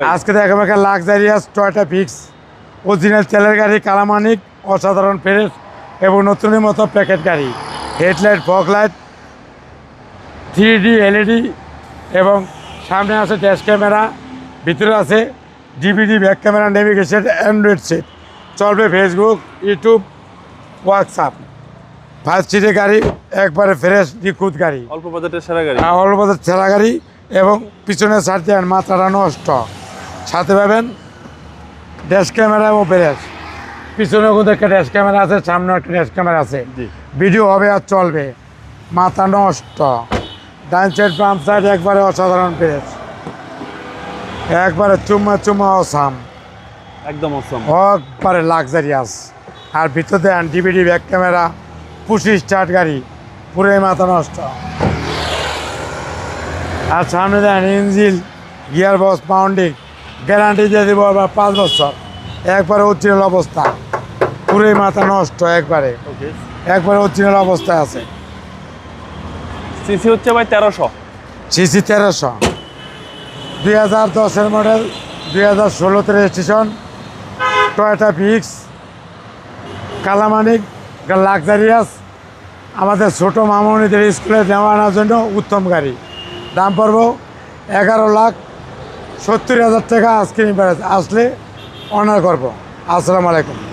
আজকে দেখাবো একটা লাক্সারিয়াস টয়টা ফিক্স অরিজিনাল তেলের গাড়ি কালামানিক অসাধারণ ফ্রেশ এবং নতুনের মতো প্যাকেট গাড়ি। Headlight fog light three D LED এবং সামনে আছে ড্যাশ ক্যামেরা ভিতরে আছে DVD back camera navigation android set চলবে ফেসবুক ইউটিউব হোয়াটসঅ্যাপ ফার্স্ট সিটের গাড়ি একবারে ফ্রেশ নিখুঁত গাড়ি। অল্প বাজেটের সেরা গাড়ি। অলবাদের ঠেলা গাড়ি এবং পিছনের সাইড দেন মাথাটা নষ্ট। সাথে পাবেন ড্যাশ ক্যামেরা এবং ব্রেস পিছনে কিন্তু একটা ড্যাশ ক্যামেরা আছে সামনে একটা ড্যাশ ক্যামেরা আছে। ভিডিও হবে আর চলবে। মাথা নষ্ট। ডান সাইড বাম সাইড একবারে অসাধারণ ব্রেস একবারে চুম্মা চুম্মা অসাম। একদম অসম। একবারে লাক্সারিয়াস আর ভিতর DVD back camera push start গাড়ি পুরোই মাথা নষ্ট। আর সামনে দেন engine gear box pounding guarantee দিয়ে দেবো আবার পাঁচ বছর। একবারে অরিজিনাল অবস্থা। পুরোই মাথা নষ্ট একবারে। একবারে অরিজিনাল অবস্থায় আছে। সিসি হচ্ছে ভাই তেরোশো। সিসি তেরোশো। দুই হাজার দশের মডেল দুই হাজার ষোলোতে রেজিস্ট্রেশন টয়োটা ভিক্স কালামানিক লাক্সারিয়াস আমাদের ছোটো মামনিদের স্কুলে নেওয়া আনার জন্য উত্তম গাড়ি। দাম পড়ব এগারো লাখ সত্তর হাজার টাকা আজকে আসলে অনার করব। আসসালামু আলাইকুম।